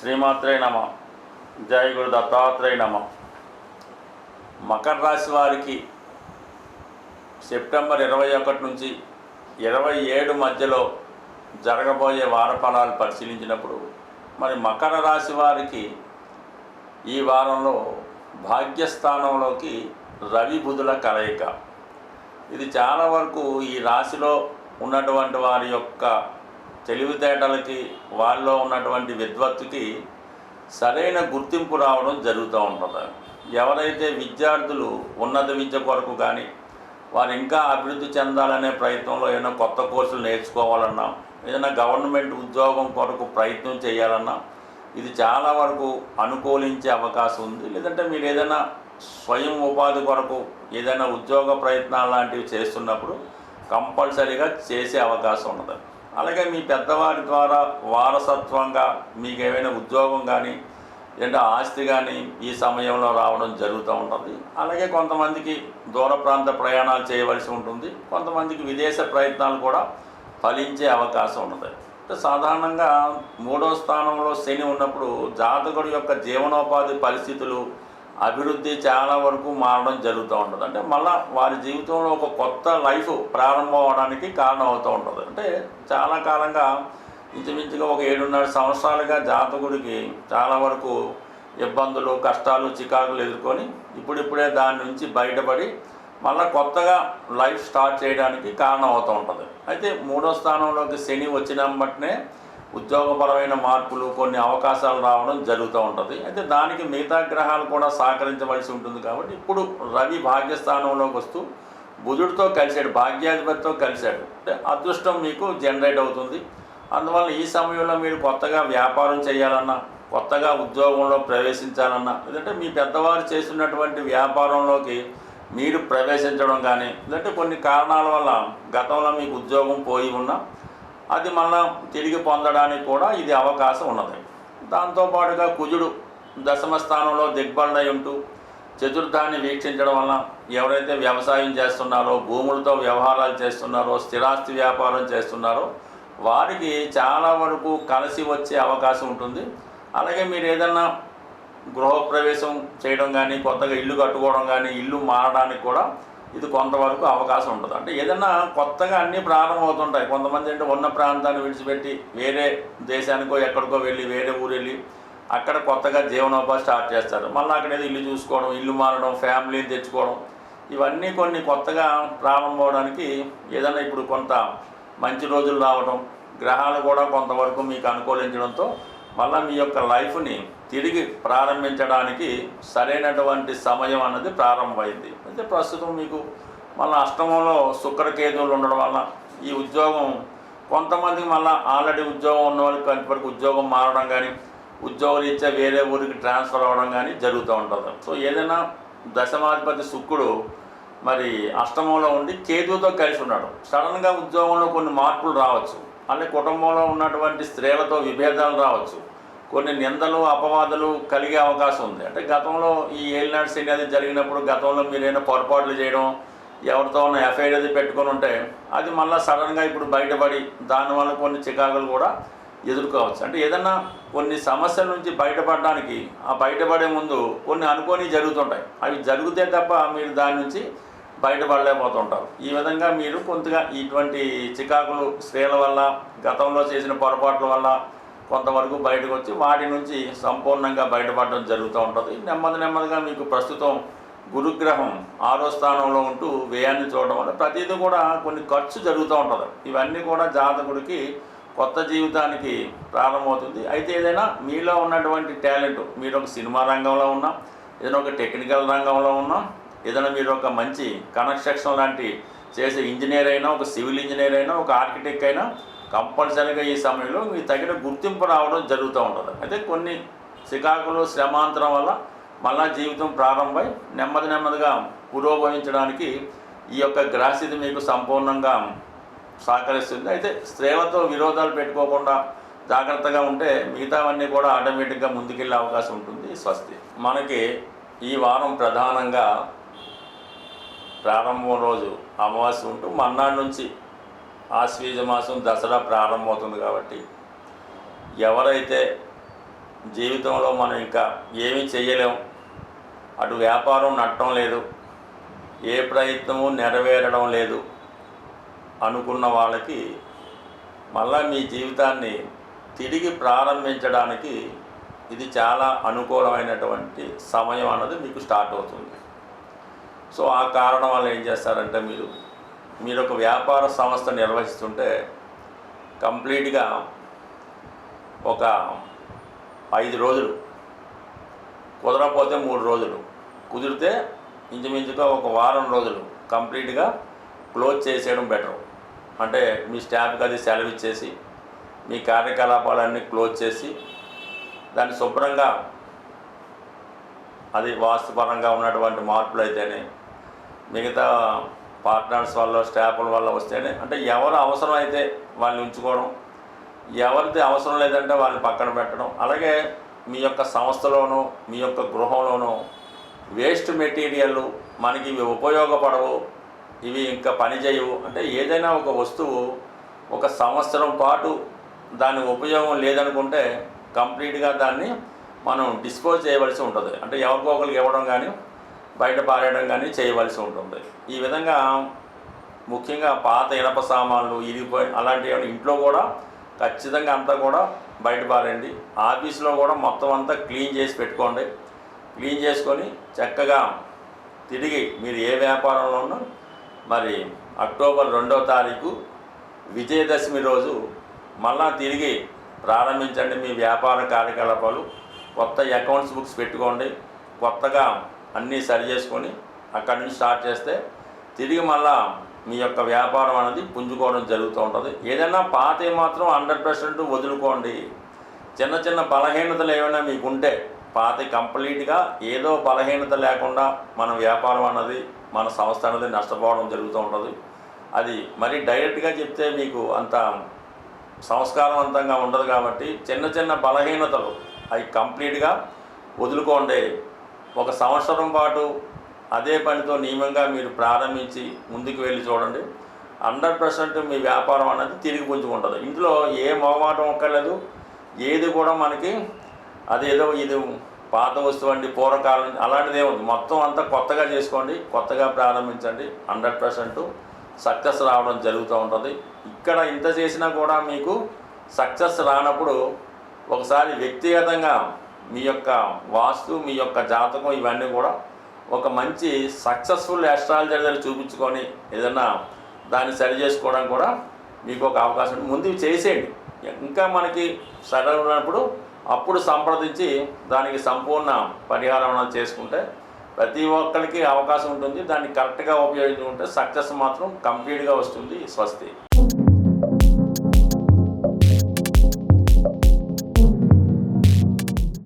శ్రీమాత్రే నమ. జయ గురు దత్తాత్రేయ నమ. మకర రాశి వారికి సెప్టెంబర్ ఇరవై ఒకటి నుంచి ఇరవై ఏడు మధ్యలో జరగబోయే వారఫలాలు పరిశీలించినప్పుడు మరి మకర రాశి వారికి ఈ వారంలో భాగ్యస్థానంలోకి రవి బుధుల కలయిక. ఇది చాలా వరకు ఈ రాశిలో ఉన్నటువంటి వారి యొక్క తెలివితేటలకి వాళ్ళలో ఉన్నటువంటి విద్వత్తుకి సరైన గుర్తింపు రావడం జరుగుతూ ఉంటుంది. ఎవరైతే విద్యార్థులు ఉన్నత విద్య కొరకు కానీ వారు ఇంకా అభివృద్ధి చెందాలనే ప్రయత్నంలో ఏదైనా కొత్త కోర్సులు నేర్చుకోవాలన్నా ఏదైనా గవర్నమెంట్ ఉద్యోగం కొరకు ప్రయత్నం చేయాలన్నా ఇది చాలా వరకు అనుకూలించే అవకాశం ఉంది. లేదంటే మీరు ఏదైనా స్వయం ఉపాధి కొరకు ఏదైనా ఉద్యోగ ప్రయత్నాలు లాంటివి చేస్తున్నప్పుడు కంపల్సరీగా చేసే అవకాశం ఉన్నది. అలాగే మీ పెద్దవారి ద్వారా వారసత్వంగా మీకు ఏమైనా ఉద్యోగం కానీ లేదా ఆస్తి కానీ ఈ సమయంలో రావడం జరుగుతూ ఉంటుంది అలాగే కొంతమందికి దూర ప్రాంత ప్రయాణాలు చేయవలసి ఉంటుంది. కొంతమందికి విదేశ ప్రయత్నాలు కూడా ఫలించే అవకాశం ఉన్నది. అంటే సాధారణంగా మూడో స్థానంలో శని ఉన్నప్పుడు జాతకుడు యొక్క జీవనోపాధి పరిస్థితులు అభివృద్ధి చాలా వరకు మారడం జరుగుతూ ఉంటుంది. అంటే మళ్ళా వారి జీవితంలో ఒక కొత్త లైఫ్ ప్రారంభం అవడానికి కారణం అవుతూ ఉంటుంది. అంటే చాలా కాలంగా ఇంచుమించుగా ఒక ఏడున్నర సంవత్సరాలుగా జాతకుడికి చాలా వరకు ఇబ్బందులు కష్టాలు చికాకులు ఎదుర్కొని ఇప్పుడిప్పుడే దాని నుంచి బయటపడి మళ్ళీ కొత్తగా లైఫ్ స్టార్ట్ చేయడానికి కారణం అవుతూ ఉంటుంది. అయితే మూడో స్థానంలోకి శని వచ్చిన బట్టినే ఉద్యోగపరమైన మార్పులు కొన్ని అవకాశాలు రావడం జరుగుతూ ఉంటుంది. అయితే దానికి మిగతా గ్రహాలు కూడా సహకరించవలసి ఉంటుంది కాబట్టి ఇప్పుడు రవి భాగ్యస్థానంలోకి వస్తూ బుధుడితో కలిశాడు భాగ్యాధిపతితో కలిశాడు. అంటే అదృష్టం మీకు జనరేట్ అవుతుంది. అందువల్ల ఈ సమయంలో మీరు కొత్తగా వ్యాపారం చేయాలన్నా కొత్తగా ఉద్యోగంలో ప్రవేశించాలన్నా లేదంటే మీ పెద్దవారు చేస్తున్నటువంటి వ్యాపారంలోకి మీరు ప్రవేశించడం కానీ లేదంటే కొన్ని కారణాల వల్ల గతంలో మీకు ఉద్యోగం పోయి ఉన్నా అది మళ్ళా తిరిగి పొందడానికి కూడా ఇది అవకాశం ఉన్నది. దాంతోపాటుగా కుజుడు దశమ స్థానంలో దిగ్బండై ఉంటూ చతుర్థాన్ని వీక్షించడం వలన ఎవరైతే వ్యవసాయం చేస్తున్నారో భూములతో వ్యవహారాలు చేస్తున్నారో స్థిరాస్తి వ్యాపారం చేస్తున్నారో వారికి చాలా వరకు కలిసి వచ్చే అవకాశం ఉంటుంది. అలాగే మీరు ఏదన్నా గృహప్రవేశం చేయడం కానీ కొత్తగా ఇల్లు కట్టుకోవడం కానీ ఇల్లు మారడానికి కూడా ఇది కొంతవరకు అవకాశం ఉంటుంది అంటే ఏదైనా కొత్తగా అన్నీ ప్రారంభమవుతుంటాయి కొంతమంది అంటే ఉన్న ప్రాంతాన్ని విడిచిపెట్టి వేరే దేశానికో ఎక్కడికో వెళ్ళి వేరే ఊరు వెళ్ళి అక్కడ కొత్తగా జీవనోపాధి స్టార్ట్ చేస్తారు. మళ్ళీ అక్కడ ఏదో ఇల్లు చూసుకోవడం ఇల్లు మారడం ఫ్యామిలీని తెచ్చుకోవడం ఇవన్నీ కొన్ని కొత్తగా ప్రారంభమవడానికి ఏదైనా ఇప్పుడు కొంత మంచి రోజులు రావడం గ్రహాలు కూడా కొంతవరకు మీకు అనుకూలించడంతో మళ్ళీ మీ యొక్క లైఫ్ని తిరిగి ప్రారంభించడానికి సరైనటువంటి సమయం అన్నది ప్రారంభమైంది. అయితే ప్రస్తుతం మీకు మళ్ళీ అష్టమంలో శుక్రకేతువులు ఉండడం వల్ల ఈ ఉద్యోగం కొంతమందికి మళ్ళీ ఆల్రెడీ ఉద్యోగం ఉన్న వాళ్ళకి కొంతవరకు ఉద్యోగం మారడం కానీ ఉద్యోగరీత్యా వేరే ఊరికి ట్రాన్స్ఫర్ అవ్వడం కానీ జరుగుతూ ఉంటుంది. సో ఏదైనా దశమాధిపతి శుక్రుడు మరి అష్టమంలో ఉండి కేతువుతో కలిసి ఉన్నాడు. సడన్గా ఉద్యోగంలో కొన్ని మార్పులు రావచ్చు. అలాగే కుటుంబంలో ఉన్నటువంటి స్త్రీలతో విభేదాలు రావచ్చు. కొన్ని నిందలు అపవాదులు కలిగే అవకాశం ఉంది. అంటే గతంలో ఈ ఏలినాడు శని అది జరిగినప్పుడు గతంలో మీరైనా పొరపాట్లు చేయడం ఎవరితో ఉన్న ఎఫ్ఐఆర్ అది పెట్టుకొని ఉంటే అది మళ్ళీ సడన్గా ఇప్పుడు బయటపడి దానివల్ల కొన్ని చికాకులు కూడా ఎదుర్కోవచ్చు. అంటే ఏదన్నా కొన్ని సమస్యల నుంచి బయటపడడానికి ఆ బయటపడే ముందు కొన్ని అనుకోని జరుగుతుంటాయి. అవి జరిగితే తప్ప మీరు దాని నుంచి బయటపడలేకపోతుంటారు. ఈ విధంగా మీరు కొంతగా ఇటువంటి చికాకులు స్త్రీల వల్ల గతంలో చేసిన పొరపాట్ల వల్ల కొంతవరకు బయటకు వచ్చి వాటి నుంచి సంపూర్ణంగా బయటపడడం జరుగుతూ ఉంటుంది. నెమ్మది నెమ్మదిగా మీకు ప్రస్తుతం గురుగ్రహం ఆరో స్థానంలో ఉంటూ వ్యయాన్ని చూడడం వల్ల ప్రతిదీ కూడా కొన్ని ఖర్చు జరుగుతూ ఉంటుంది. ఇవన్నీ కూడా జాతకుడికి కొత్త జీవితానికి ప్రారంభమవుతుంది. అయితే ఏదైనా మీలో ఉన్నటువంటి టాలెంట్ మీరు ఒక సినిమా రంగంలో ఉన్నా ఏదైనా ఒక టెక్నికల్ రంగంలో ఉన్నా ఏదైనా మీరు ఒక మంచి కన్స్ట్రక్షన్ లాంటి చేసే ఇంజనీర్ అయినా ఒక సివిల్ ఇంజనీర్ అయినా ఒక ఆర్కిటెక్ట్ అయినా కంపల్సరీగా ఈ సమయంలో మీకు తగిన గుర్తింపు రావడం జరుగుతూ ఉంటుంది. అయితే కొన్ని చికాకులు శ్రమాంతరం వల్ల మళ్ళా జీవితం ప్రారంభమై నెమ్మది నెమ్మదిగా పురోగమించడానికి ఈ యొక్క గ్రాసిది మీకు సంపూర్ణంగా సహకరిస్తుంది. అయితే స్త్రీలతో విరోధాలు పెట్టుకోకుండా జాగ్రత్తగా ఉంటే మిగతావన్నీ కూడా ఆటోమేటిక్గా ముందుకెళ్ళే అవకాశం ఉంటుంది. స్వస్తి. మనకి ఈ వారం ప్రధానంగా ప్రారంభం రోజు అమావాస్య ఉంటూ మన్నాడు నుంచి ఆశ్వీజ మాసం దసరా ప్రారంభమవుతుంది కాబట్టి ఎవరైతే జీవితంలో మనం ఇంకా ఏమీ చేయలేం అటు వ్యాపారం నట్టం లేదు ఏ ప్రయత్నము నెరవేరడం లేదు అనుకున్న వాళ్ళకి మళ్ళా మీ జీవితాన్ని తిరిగి ప్రారంభించడానికి ఇది చాలా అనుకూలమైనటువంటి సమయం అన్నది మీకు స్టార్ట్ అవుతుంది. సో ఆ కారణం వల్ల ఏం చేస్తారంటే మీరు మీరు ఒక వ్యాపార సంస్థ నిర్వహిస్తుంటే కంప్లీట్గా ఒక ఐదు రోజులు కుదరకపోతే మూడు రోజులు కుదిరితే ఇంచుమించుగా ఒక వారం రోజులు కంప్లీట్గా క్లోజ్ చేసేయడం బెటర్. అంటే మీ స్టాఫ్కి అది సెలవు ఇచ్చేసి మీ కార్యకలాపాలన్నీ క్లోజ్ చేసి దాన్ని శుభ్రంగా అది వాస్తుపరంగా ఉన్నటువంటి మార్పులు అయితేనే మిగతా పార్ట్నర్స్ వల్ల స్టాఫ్ల వల్ల వస్తేనే అంటే ఎవరు అవసరం అయితే వాళ్ళని ఉంచుకోవడం ఎవరిది అవసరం లేదంటే వాళ్ళని పక్కన పెట్టడం అలాగే మీ యొక్క సంస్థలోనూ మీ యొక్క గృహంలోనూ వేస్ట్ మెటీరియల్ మనకి ఇవి ఉపయోగపడవు ఇవి ఇంకా పని చేయవు. అంటే ఏదైనా ఒక వస్తువు ఒక సంవత్సరం పాటు దాని ఉపయోగం లేదనుకుంటే కంప్లీట్గా దాన్ని మనం డిస్పోజ్ చేయవలసి ఉంటుంది. అంటే ఎవరికో ఒకరికి ఇవ్వడం కానీ బయట పారేయడం కానీ చేయవలసి ఉంటుంది. ఈ విధంగా ముఖ్యంగా పాత ఇనప సామాన్లు ఇరిగిపోయి అలాంటివి ఇంట్లో కూడా ఖచ్చితంగా అంతా కూడా బయట పారండి ఆఫీస్లో కూడా మొత్తం అంతా క్లీన్ చేసి పెట్టుకోండి. క్లీన్ చేసుకొని చక్కగా తిరిగి మీరు ఏ వ్యాపారంలో ఉన్నా మరి అక్టోబర్ రెండో తారీఖు విజయదశమి రోజు మళ్ళా తిరిగి ప్రారంభించండి మీ వ్యాపార కార్యకలాపాలు. కొత్త అకౌంట్స్ బుక్స్ పెట్టుకోండి. కొత్తగా అన్నీ సరి చేసుకొని అక్కడి నుంచి స్టార్ట్ చేస్తే తిరిగి మళ్ళా మీ యొక్క వ్యాపారం అనేది పుంజుకోవడం జరుగుతూ ఉంటుంది. ఏదైనా పాతే మాత్రం హండ్రెడ్ పర్సెంట్ వదులుకోండి. చిన్న చిన్న బలహీనతలు ఏమైనా మీకు ఉంటే పాత కంప్లీట్గా ఏదో బలహీనత లేకుండా మన వ్యాపారం అన్నది మన సంస్థ అనేది నష్టపోవడం జరుగుతూ ఉంటుంది. అది మరి డైరెక్ట్గా చెప్తే మీకు అంత సంస్కారవంతంగా ఉండదు కాబట్టి చిన్న చిన్న బలహీనతలు అవి కంప్లీట్గా వదులుకోండి. ఒక సంవత్సరం పాటు అదే పనితో నియమంగా మీరు ప్రారంభించి ముందుకు వెళ్ళి చూడండి. హండ్రెడ్ పర్సెంట్ మీ వ్యాపారం అనేది తిరిగి పుంజుకుంటుంది. ఇంట్లో ఏ మొహమాటం ఒక్కర్లేదు. ఏది కూడా మనకి అదేదో ఇది పాత వస్తువు అండి పూర్వకాలం అలాంటిదే ఉంది. మొత్తం అంతా కొత్తగా చేసుకోండి కొత్తగా ప్రారంభించండి. హండ్రెడ్ పర్సెంట్ సక్సెస్ రావడం జరుగుతూ ఉంటుంది. ఇక్కడ ఇంత చేసినా కూడా మీకు సక్సెస్ రానప్పుడు ఒకసారి వ్యక్తిగతంగా మీ యొక్క వాస్తు మీ యొక్క జాతకం ఇవన్నీ కూడా ఒక మంచి సక్సెస్ఫుల్ ఎస్ట్రాలజర్ దగ్గర చూపించుకొని ఏదన్నా దాన్ని సరి చేసుకోవడం కూడా మీకు ఒక అవకాశం ఉంది. ముందు చేసేయండి. ఇంకా మనకి సరైనప్పుడు ఉన్నప్పుడు అప్పుడు సంప్రదించి దానికి సంపూర్ణ పరిహారం చేసుకుంటే ప్రతి ఒక్కరికి అవకాశం ఉంటుంది. దాన్ని కరెక్ట్గా ఉపయోగించుకుంటే సక్సెస్ మాత్రం కంప్లీట్గా వస్తుంది. స్వస్తి.